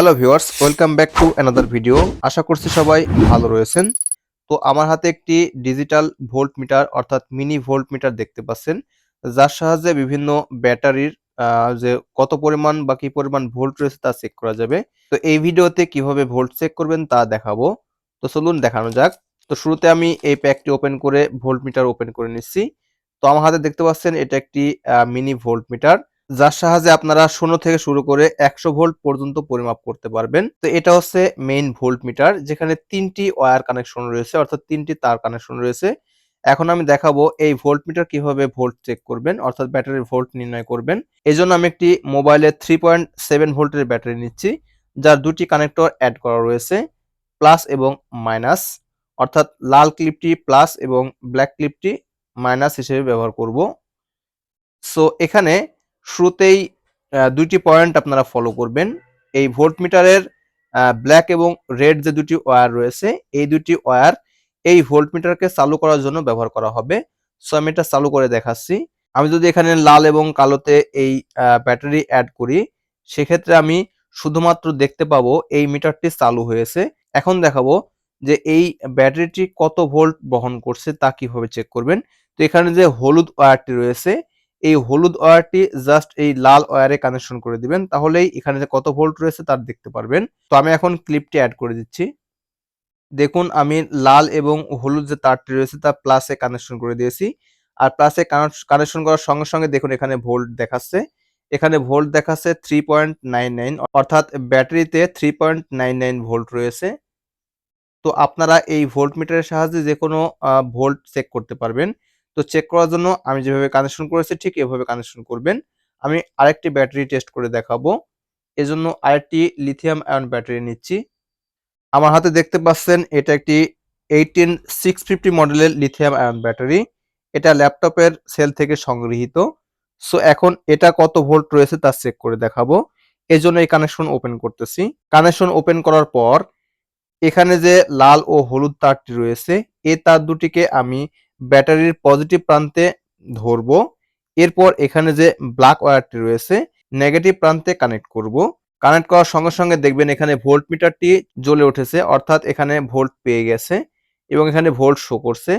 Hello viewers, welcome back to another video আশা করছি সবাই ভালো রয়েছেন। তো আমার হাতে একটি ডিজিটাল ভোল্ট মিটার অর্থাৎ মিনি ভোল্ট মিটার দেখতে পাচ্ছেন। যার সাহায্যে বিভিন্ন ব্যাটারির যে কত পরিমাণ বা কি পরিমাণ ভোল্ট রয়েছে তা চেক করা যাবে। তো এই ভিডিওতে কীভাবে ভোল্ট চেক করবেন তা দেখাবো। তো চলুন দেখানো যাক। তো শুরুতে আমি এই প্যাকটি ওপেন করে ভোল্ট মিটার ওপেন করে নিচ্ছি। তো আমার হাতে দেখতে পাচ্ছেন এটা একটি মিনি ভোল্ট মিটার যার সাহায্যে আপনারা শূন্য থেকে শুরু করে একশো ভোল্ট পর্যন্ত পরিমাপ করতে পারবেন। তো এটা হচ্ছে মেইন ভোল্ট মিটার যেখানে তিনটি ওয়্যার কানেকশন রয়েছে, অর্থাৎ তিনটি তার কানেকশন রয়েছে। এখন আমি দেখাবো এই ভোল্ট মিটার কীভাবে ভোল্ট চেক করবেন, অর্থাৎ ব্যাটারির ভোল্ট নির্ণয় করবেন। এই জন্য আমি একটি মোবাইলের থ্রি পয়েন্ট সেভেন ভোল্টের ব্যাটারি নিচ্ছি, যার দুটি কানেক্টর অ্যাড করা রয়েছে প্লাস এবং মাইনাস অর্থাৎ লাল ক্লিপটি প্লাস এবং ব্ল্যাক ক্লিপটি মাইনাস হিসেবে ব্যবহার করব। সো এখানে শুরুতেই দুইটি পয়েন্ট আপনারা ফলো করবেন। এই ভোল্ট মিটারের ব্ল্যাক এবং রেড যে দুটি ওয়্যার রয়েছে, এই দুটি ওয়্যার এই ভোল্ট মিটারকে চালু করার জন্য ব্যবহার করা হবে। সো আমি এটা চালু করে দেখাচ্ছি। আমি যদি এখানে লাল এবং কালোতে এই ব্যাটারি অ্যাড করি, সেক্ষেত্রে আমি শুধুমাত্র দেখতে পাবো এই মিটারটি চালু হয়েছে। এখন দেখাবো যে এই ব্যাটারিটি কত ভোল্ট বহন করছে তা কীভাবে চেক করবেন। তো এখানে যে হলুদ ওয়্যারটি রয়েছে এই হলুদ ওয়্যারটি জাস্ট এই লাল ওয়্যারে কানেকশন করে দিবেন, তাহলেই এখানে কত ভোল্ট রয়েছে তার দেখতে পারবেন। তো আমি এখন ক্লিপটি অ্যাড করে দিচ্ছি। দেখুন, আমি লাল এবং হলুদ যে তারটি রয়েছে তা প্লাসে কানেকশন করে দিয়েছি। আর প্লাসে কানেকশন করার সঙ্গে সঙ্গে দেখুন, এখানে ভোল্ট দেখাচ্ছে। এখানে ভোল্ট দেখাচ্ছে থ্রি পয়েন্ট নাইন নাইন অর্থাৎ ব্যাটারিতে three point nine nine volt রয়েছে। তো আপনারা এই ভোল্ট মিটারের সাহায্যে যে কোনো ভোল্ট চেক করতে পারবেন। তো চেক করার জন্য আমি যেভাবে কানেকশন করেছি ঠিক এভাবে কানেকশন করবেন। আমি আরেকটি ব্যাটারি টেস্ট করে দেখাবো। এজন্য আরেকটি লিথিয়াম আয়ন ব্যাটারি নিচ্ছি। আমার হাতে দেখতে পাচ্ছেন এটা একটি এইটিন সিক্স ফিফটি মডেলের লিথিয়াম আয়ন ব্যাটারি এটা ল্যাপটপের সেল থেকে সংগৃহীত। সো এখন এটা কত ভোল্ট রয়েছে তা চেক করে দেখাবো। এই জন্য এই কানেকশন ওপেন করতেছি। কানেকশন ওপেন করার পর এখানে যে লাল ও হলুদ তারটি রয়েছে এই তার দুটিকে আমি ব্যাটারির পজিটিভ প্রান্তে ধরবো। এরপর এখানে যে ব্ল্যাক ওয়্যারটি রয়েছে, নেগেটিভ প্রান্তে কানেক্ট করব। কানেক্ট করার সঙ্গে সঙ্গে দেখবেন এখানে ভোল্ট মিটারটি জ্বলে উঠেছে, অর্থাৎ এখানে ভোল্ট পেয়ে গেছে এবং এখানে ভোল্ট শো করছে।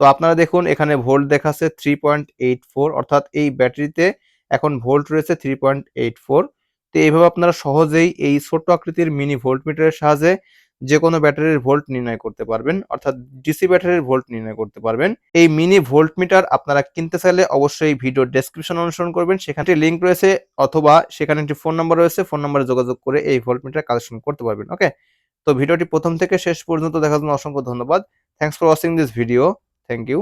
তো আপনারা দেখুন, এখানে ভোল্ট দেখাচ্ছে থ্রি পয়েন্ট এইট ফোর, অর্থাৎ এই ব্যাটারিতে এখন ভোল্ট রয়েছে থ্রি পয়েন্ট এইট ফোর। তো এইভাবে আপনারা সহজেই এই ছোট্ট আকৃতির মিনি ভোল্ট মিটারের সাহায্যে যে কোনো ব্যাটারির ভোল্ট নির্ণয় করতে পারবেন, অর্থাৎ ডিসি ব্যাটারির ভোল্ট নির্ণয় করতে পারবেন। এই মিনি ভোল্ট মিটার আপনারা কিনতে চাইলে অবশ্যই ভিডিও ডেসক্রিপশন অনুসরণ করবেন। সেখানে লিঙ্ক রয়েছে, অথবা সেখানে একটি ফোন নাম্বার রয়েছে ফোন নাম্বারে যোগাযোগ করে এই ভোল্ট মিটার কালেকশন করতে পারবেন ওকে তো ভিডিওটি প্রথম থেকে শেষ পর্যন্ত দেখার জন্য অসংখ্য ধন্যবাদ। Thanks for watching this video thank you